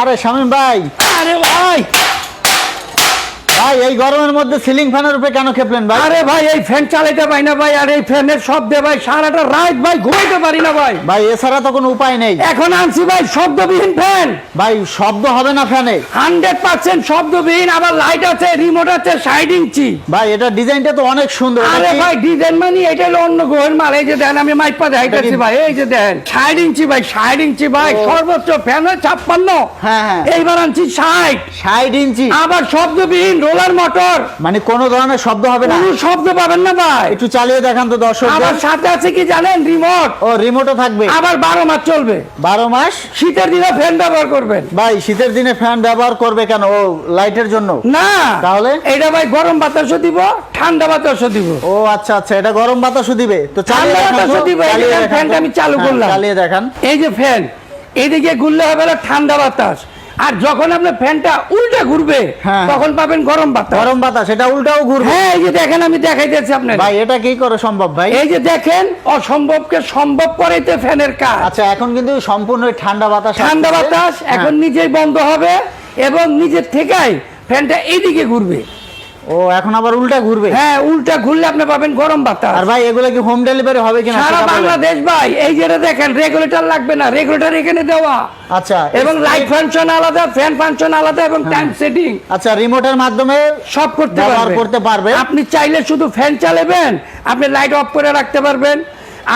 আরে শামীম ভাই। আরে ভাই। ভাই এই গরমের মধ্যে সিলিং ফ্যানের উপরে কেন খেপলেন ভাই? আরে ভাই এই ফ্যান চালাইতে পারি না ভাই আর এই ফ্যানের শব্দে ভাই সারাটা রাত ভাই ঘুমাইতে পারি না ভাই। ভাই এছাড়া তো কোনো উপায় নেই। এখন আনছি ভাই শব্দবিহীন ফ্যান ভাই শব্দ হবে না ফ্যানে হান্ড্রেড পার্সেন্ট শব্দবিহীন আবার লাইট আছে রিমোট আছে ষাট ইঞ্চি। ভাই এটা ডিজাইনটা তো অনেক সুন্দর আরে ভাই ডিজাইন মানে এটা হলো অন্য গ্রহের মাল। এই যে দেন আমি মাইপা দেখাইতেছি ভাই এই যে দেন। ষাট ইঞ্চি ভাই ষাট ইঞ্চি ভাই সর্বোচ্চ ফ্যান হয় ছাপ্পান্ন। হ্যাঁ, হ্যাঁ। এইবার আনছি ষাট। ষাট ইঞ্চি। আবার শব্দবিহীন রোলার মোটর। মানে কোনো ধরনের শব্দ হবে না। কোনো শব্দ পাবেন না ভাই। একটু চালিয়ে দেখান তো দর্শক আবার সাথে আছে কি জানেন? রিমোট ও রিমোটও থাকবে। আবার বারো মাস চলবে। বারো মাস? শীতের দিনে ফ্যান ব্যবহার করবেন। ভাই শীতের দিনে ফ্যান ব্যবহার করবে কেন? ও লাইটের জন্য? না। তাহলে? এটা ভাই গরম বাতাসও দিব ঠান্ডা বাতাসও দিব। ও আচ্ছা আচ্ছা এটা গরম বাতাসও দিবে। তো চালিয়ে বাতাসও দিবে, এই যে ফ্যানটা আমি চালু হ্যাঁ, করলাম। চালিয়ে দেখান। এই যে ফ্যান এদিকে ঘুরলে হবে হলো ঠান্ডা বাতাস। আর যখন আপনার ফ্যানটা উল্টা ঘুরবে হ্যাঁ। তখন পাবেন গরম বাতাস। গরম বাতাস এটা উল্টাও ঘুরবে। হ্যাঁ এই যে দেখেন আমি দেখাই দিচ্ছি আপনার ভাই এটা কি করে সম্ভব ভাই? এই যে দেখেন অসম্ভবকে সম্ভব করাইতে ফ্যানের কাজ। আচ্ছা এখন কিন্তু সম্পূর্ণ ঠান্ডা বাতাস ঠান্ডা বাতাস এখন হ্যাঁ। নিজেই বন্ধ হবে এবং নিজের থেকেই ফ্যানটা এইদিকে ঘুরবে। ও এখন আবার উল্টা ঘুরবে? হ্যাঁ উল্টা ঘুরলে আপনি পাবেন গরম বাতাস। আর ভাই এগুলো কি হোম ডেলিভারি হবে কিনা সারা বাংলাদেশ ভাই এই যেটা দেখেন রেগুলেটর লাগবে না রেগুলেটর এখানে দেওয়া। আচ্ছা এবং লাইট ফাংশন আলাদা ফ্যান ফাংশন আলাদা এবং টাইম সেটিং আচ্ছা রিমোটের মাধ্যমে সব করতে পারবেন করতে পারবে। আপনি চাইলে শুধু ফ্যান চালাবেন আপনি লাইট অফ করে রাখতে পারবেন।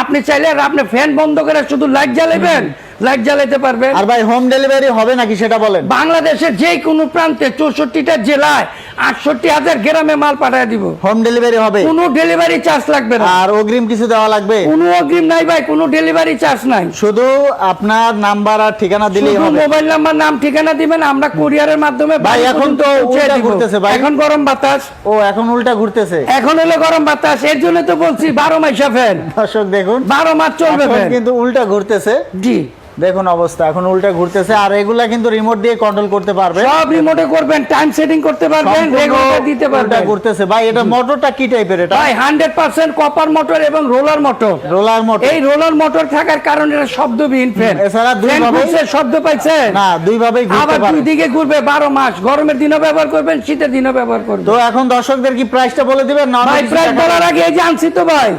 আপনি চাইলে আপনি ফ্যান বন্ধ করে শুধু লাইট জ্বালাবেন লাইট জ্বালাতে পারবেন। আর ভাই হোম ডেলিভারি হবে নাকি সেটা বলেন? বাংলাদেশের যে কোনো প্রান্তে চৌষট্টিটা জেলায় আটষট্টি হাজার গ্রামে মাল পাঠিয়ে দিব। হোম ডেলিভারি হবে। কোনো ডেলিভারি চার্জ লাগবে না। আর অগ্রিম কিছু দেওয়া লাগবে? কোনো অগ্রিম নাই ভাই কোনো ডেলিভারি চার্জ নাই। শুধু আপনার নাম্বার আর ঠিকানা দিলেই হবে। মোবাইল নাম্বার নাম ঠিকানা দিবেন আমরা কুরিয়ারের মাধ্যমে ভাই, এখন তো উল্টা ঘুরতেছে ভাই। এখন গরম বাতাস। ও এখন উল্টা ঘুরতেছে। এখন হলো গরম বাতাস এর জন্য তো বলছি বারো মাসা ফ্যান দর্শক দেখুন। বারো মাস চলবে ফ্যান কিন্তু উল্টা ঘুরতেছে। জি। দেখুন অবস্থা এখন উল্টা ঘুরতেছে আর এগুলা কিন্তু রিমোট দিয়ে কন্ট্রোল করতে পারবে। সব রিমোটে করবেন টাইম সেটিং করতে পারবেন রেগুলেটর দিতে পারবেন। ঘুরতেছে। ভাই এটা মোটরটা কি টাইপের এটা? ভাই হান্ড্রেড পার্সেন্ট কপার মোটর এবং রোলার মোটর রোলার মোটর এই রোলার মোটর থাকার কারণে এটা শব্দবিহীন ফ্যান এছাড়া দুই ভাবে- শব্দ পাইছে। না দুই ভাবেই ঘুরতে আবার দুই দিকে ঘুরবে বারো মাস। গরমের দিনও ব্যবহার করবেন শীতের দিনও ব্যবহার করবেন। তো এখন দর্শকদের কি প্রাইসটা বলে দিবেন? না ভাই দেখাবেন? বলার আগে এই যে আনছি তো ভাই।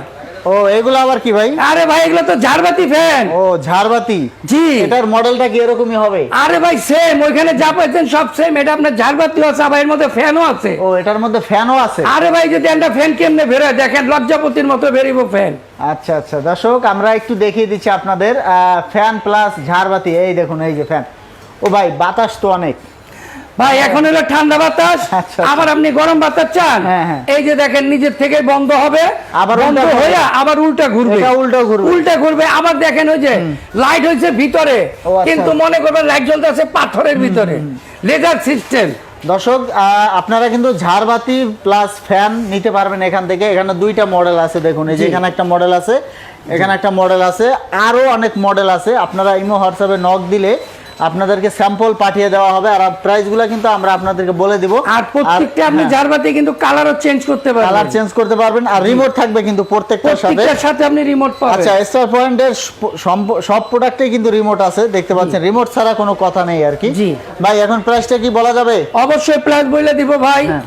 ও এগুলো আবার কি ভাই? আরে ভাই এগুলো তো ঝাড়বাতি ফ্যান ও ঝাড়বাতি? জি। এটার মডেলটা কি এরকমই হবে? আরে ভাই সেম ওইখানে যা পাইছেন সব সেম এটা আপনার ঝাড়বাতিও আছে আবার এর মধ্যে ফ্যানও আছে। ও এটার মধ্যে ফ্যানও আছে? আরে ভাই যদি একটা ফ্যান কেমনে বেরোয় দেখেন লজ্জাপতির মতো বেরিব ফ্যান আচ্ছা আচ্ছা দর্শক আমরা একটু দেখিয়ে দিচ্ছি আপনাদের ফ্যান প্লাস ঝাড়বাতি। এই দেখুন এই যে ফ্যান ও ভাই বাতাস তো অনেক। ভাই এখন হলো ঠান্ডা বাতাস আচ্ছা। আবার আপনি গরম বাতাস চান? হ্যাঁ, হ্যাঁ। এই যে দেখেন নিজের থেকে বন্ধ হবে আবার বন্ধ হয়ে আবার উল্টা ঘুরবে। উল্টো ঘুরবে। উল্টা ঘুরবে আবার দেখেন ওই যে লাইট হয়েছে ভিতরে। আচ্ছা। কিন্তু মনে করবেন লাইট জ্বলতেছে পাথরের ভিতরে। লেজার সিস্টেম দর্শক আপনারা কিন্তু ঝাড়বাতি প্লাস ফ্যান নিতে পারবেন এখান থেকে। এখানে দুইটা মডেল আছে দেখুন। এই যে এখানে একটা মডেল আছে এখানে একটা মডেল আছে আরও অনেক মডেল আছে। আপনারা ইমো হোয়াটসঅ্যাপে নক দিলে আপনাদেরকে স্যাম্পল পাঠিয়ে দেওয়া হবে আর প্রাইসগুলো কিন্তু আমরা আপনাদেরকে বলে দিব। আর প্রত্যেকটা আপনি ঝাড়বাতি কিন্তু কালারও চেঞ্জ করতে পারবেন। কালার চেঞ্জ করতে পারবেন আর রিমোট থাকবে কিন্তু প্রত্যেকটার সাথে। প্রত্যেকটার সাথে আপনি রিমোট পাবেন। আচ্ছা স্টার পয়েন্টের সব- প্রোডাক্টে কিন্তু রিমোট আছে দেখতে পাচ্ছেন। রিমোট ছাড়া কোনো কথা নেই আর কি। জি। ভাই এখন প্রাইসটা কি বলা যাবে? অবশ্যই প্লাস বলে দিব ভাই। হ্যাঁ।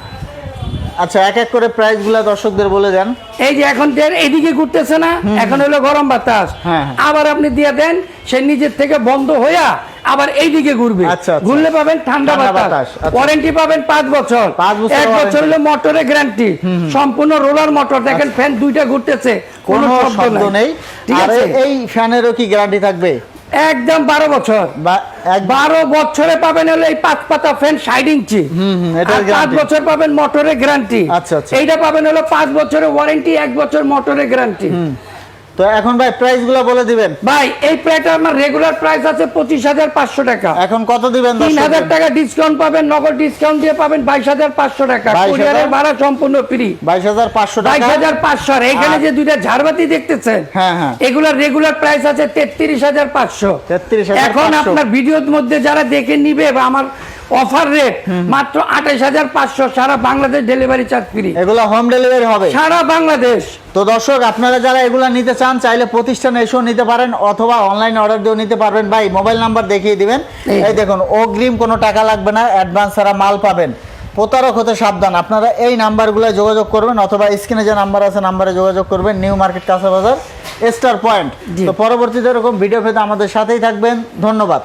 আচ্ছা এক এক করে প্রাইসগুলো দর্শকদের বলে দেন। এই যে এখন এদিকে ঘুরতেছে না এখন হলো গরম বাতাস। হ্যাঁ, হ্যাঁ। আবার আপনি দিয়ে দেন সে নিজের থেকে বন্ধ হইয়া আবার এইদিকে ঘুরবে। আচ্ছা, আচ্ছা। ঘুরলে পাবেন ঠান্ডা বাতাস। বাতাস, আচ্ছা। ওয়ারেন্টি পাবেন পাঁচ বছর। এক বছর। হলো মোটরের গ্যারান্টি সম্পূর্ণ রোলার মোটর দেখেন ফ্যান দুইটা ঘুরতেছে কোনো শব্দ নেই। ঠিক আর এই ফ্যানেরও কি গ্যারান্টি থাকবে? একদম বারো বছর। বারো বছরে পাবেন হলো এই পাঁচ পাতা ফ্যান ষাট ইঞ্চি পাঁচ বছর পাবেন মোটরের গ্যারান্টি আচ্ছা, আচ্ছা। এইটা পাবেন হলো পাঁচ বছরের ওয়ারেন্টি এক বছর মোটরের গ্যারান্টি তো এখন ভাই প্রাইসগুলো বলে দিবেন। ভাই এই প্লেট আমার রেগুলার প্রাইস আছে পঁচিশ হাজার পাঁচশো টাকা। এখন কত দিবেন তিন হাজার? টাকা ডিসকাউন্ট পাবেন নগদ ডিসকাউন্ট দিয়ে পাবেন বাইশ হাজার পাঁচশো টাকা। কুরিয়ারের ভাড়া সম্পূর্ণ ফ্রি বাইশ হাজার পাঁচশো বাইশ টাকা হাজার পাঁচশো। আর এখানে যে দুইটা ঝাড়বাতি দেখতেছেন হ্যাঁ, হ্যাঁ। এগুলার রেগুলার প্রাইস আছে তেত্রিশ হাজার পাঁচশো। 33,500 এখন আপনার ভিডিওর মধ্যে যারা দেখে নিবে বা আমার অফার রেট মাত্র আঠাইশ হাজার পাঁচশো সারা বাংলাদেশ ডেলিভারি চার্জ ফ্রি এগুলো হোম ডেলিভারি হবে। সারা বাংলাদেশ। তো দর্শক আপনারা যারা এগুলো নিতে চান চাইলে প্রতিষ্ঠানে এসেও নিতে পারেন অথবা অনলাইন অর্ডার দিয়েও নিতে পারবেন। ভাই মোবাইল নাম্বার দেখিয়ে দিবেন। এই। দেখুন অগ্রিম কোনো টাকা লাগবে না অ্যাডভান্স ছাড়া মাল পাবেন। প্রতারক হতে সাবধান। আপনারা এই নাম্বারগুলো যোগাযোগ করবেন অথবা স্ক্রিনে যে নাম্বার আছে নাম্বারে যোগাযোগ করবেন নিউ মার্কেট কাঁচা বাজার স্টার পয়েন্ট তো পরবর্তীতে এরকম ভিডিও পেতে আমাদের সাথেই থাকবেন। ধন্যবাদ।